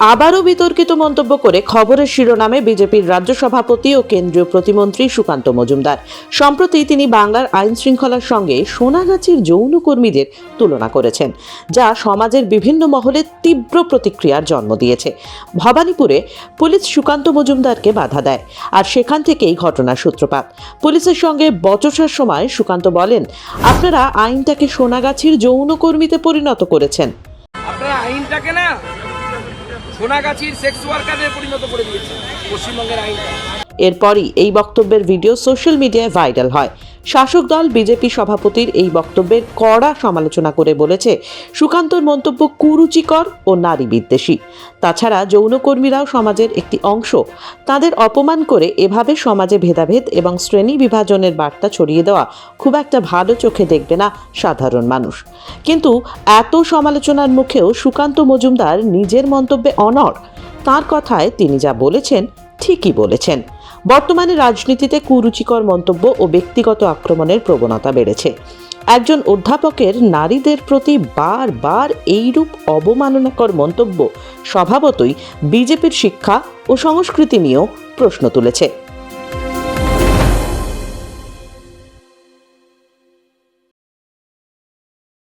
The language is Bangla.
আবারও বিতর্কিত মন্তব্য করে খবরের শিরোনামে বিজেপির রাজ্য সভাপতি ও কেন্দ্রীয় প্রতিমন্ত্রী সুকান্ত মজুমদার। সম্প্রতি তিনি বাংলার আইন শৃঙ্খলার সঙ্গে সোনাগাছির যৌনকর্মীদের তুলনা করেছেন, যা সমাজের বিভিন্ন মহলে তীব্র প্রতিক্রিয়ার জন্ম দিয়েছে। ভবানীপুরে পুলিশ সুকান্ত মজুমদারকে বাধা দেয় আর সেখান থেকেই ঘটনার সূত্রপাত। পুলিশের সঙ্গে বচসার সময় সুকান্ত বলেন, আপনারা আইনটাকে সোনাগাছির যৌনকর্মীতে পরিণত করেছেন। আপনারা আইনটাকে না সোনাগাছির সেক্স ওয়ার্কারে পরিণত করে দিয়েছে। পশ্চিমবঙ্গের আইনটা। এরপরই এই বক্তব্যের ভিডিও সোশ্যাল মিডিয়ায় ভাইরাল হয়। শাসক দল বিজেপি সভাপতির এই বক্তব্যের কড়া সমালোচনা করে বলেছে, সুকান্তর মন্তব্য কুরুচিকর ও নারী বিদ্বেষী। তাছাড়া যৌনকর্মীরাও সমাজের একটি অংশ। তাদের অপমান করে এভাবে সমাজে ভেদাভেদ এবং শ্রেণি বিভাজনের বার্তা ছড়িয়ে দেওয়া খুব একটা ভালো চোখে দেখবে না সাধারণ মানুষ। কিন্তু এত সমালোচনার মুখেও সুকান্ত মজুমদার নিজের মন্তব্যে অনড়। তার কথায় তিনি যা বলেছেন ঠিকই বলেছেন। বর্তমানে রাজনীতিতে কুরুচিকর মন্তব্য ও ব্যক্তিগত আক্রমণের প্রবণতা বেড়েছে। একজন অধ্যাপকের নারীদের প্রতি বারবার এইরূপ অবমাননাকর মন্তব্য স্বভাবতই বিজেপির শিক্ষা ও সংস্কৃতি নিয়েও প্রশ্ন তুলেছে।